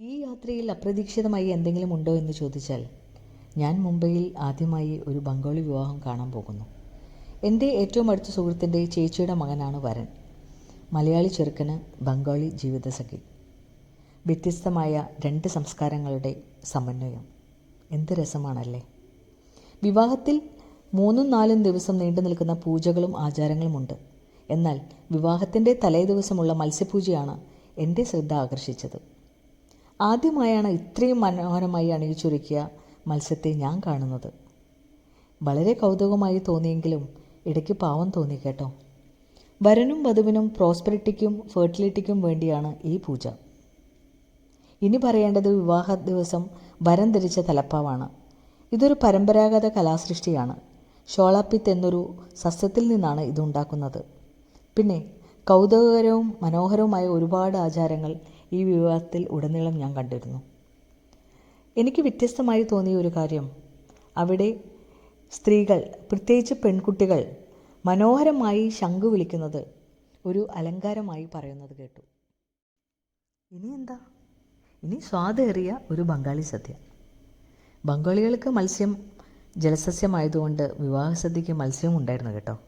ഈ യാത്രയിൽ അപ്രതീക്ഷിതമായി എന്തെങ്കിലും ഉണ്ടോ എന്ന് ചോദിച്ചാൽ ഞാൻ മുംബൈയിൽ ആദ്യമായി ഒരു ബംഗാളി വിവാഹം കാണാൻ പോകുന്നു. എന്റെ ഏറ്റവും അടുത്ത സുഹൃത്തിന്റെ ചേച്ചിയുടെ മകനാണ് വരൻ. മലയാളി ചെറുക്കന് ബംഗാളി ജീവിതസഖി വ്യത്യസ്തമായ രണ്ട് സംസ്കാരങ്ങളുടെ സമന്വയം. എന്ത് രസമാണല്ലേ. വിവാഹത്തിൽ മൂന്നും നാലും ദിവസം നീണ്ടു നിൽക്കുന്ന പൂജകളും ആചാരങ്ങളുമുണ്ട് എന്നാൽ വിവാഹത്തിന്റെ തലേ ദിവസമുള്ള മത്സ്യപൂജയാണ് എന്റെ ശ്രദ്ധ ആകർഷിച്ചത്. ആദ്യമായാണ് ഇത്രയും മനോഹരമായി അണിയിച്ചൊരുക്കിയ മത്സ്യത്തെ ഞാൻ കാണുന്നത്. വളരെ കൗതുകമായി തോന്നിയെങ്കിലും ഇടയ്ക്ക് പാവം തോന്നി കേട്ടോ. വരനും വധുവിനും പ്രോസ്പെറിറ്റിക്കും ഫെർട്ടിലിറ്റിക്കും വേണ്ടിയാണ് ഈ പൂജ. ഇനി പറയേണ്ടത് വിവാഹ ദിവസം വരം ധരിച്ച തലപ്പാവാണ്. ഇതൊരു പരമ്പരാഗത കലാസൃഷ്ടിയാണ്. ഷോളാപ്പിത്ത് എന്നൊരു സസ്യത്തിൽ നിന്നാണ് ഇതുണ്ടാക്കുന്നത്. പിന്നെ കൗതുകകരവും മനോഹരവുമായ ഒരുപാട് ആചാരങ്ങൾ ഈ വിവാഹത്തിൽ ഉടനീളം ഞാൻ കണ്ടിരുന്നു. എനിക്ക് വ്യത്യസ്തമായി തോന്നിയ ഒരു കാര്യം. അവിടെ സ്ത്രീകൾ പ്രത്യേകിച്ച് പെൺകുട്ടികൾ മനോഹരമായി ശംഖു വിളിക്കുന്നത് ഒരു അലങ്കാരമായി പറയുന്നത് കേട്ടു. ഇനി എന്താ? ഇനി സ്വാദേറിയ ഒരു ബംഗാളി സദ്യ. ബംഗാളികൾക്ക് മത്സ്യം ജലസസ്യമായതുകൊണ്ട് വിവാഹ സദ്യയ്ക്ക് മത്സ്യവും ഉണ്ടായിരുന്നു കേട്ടോ.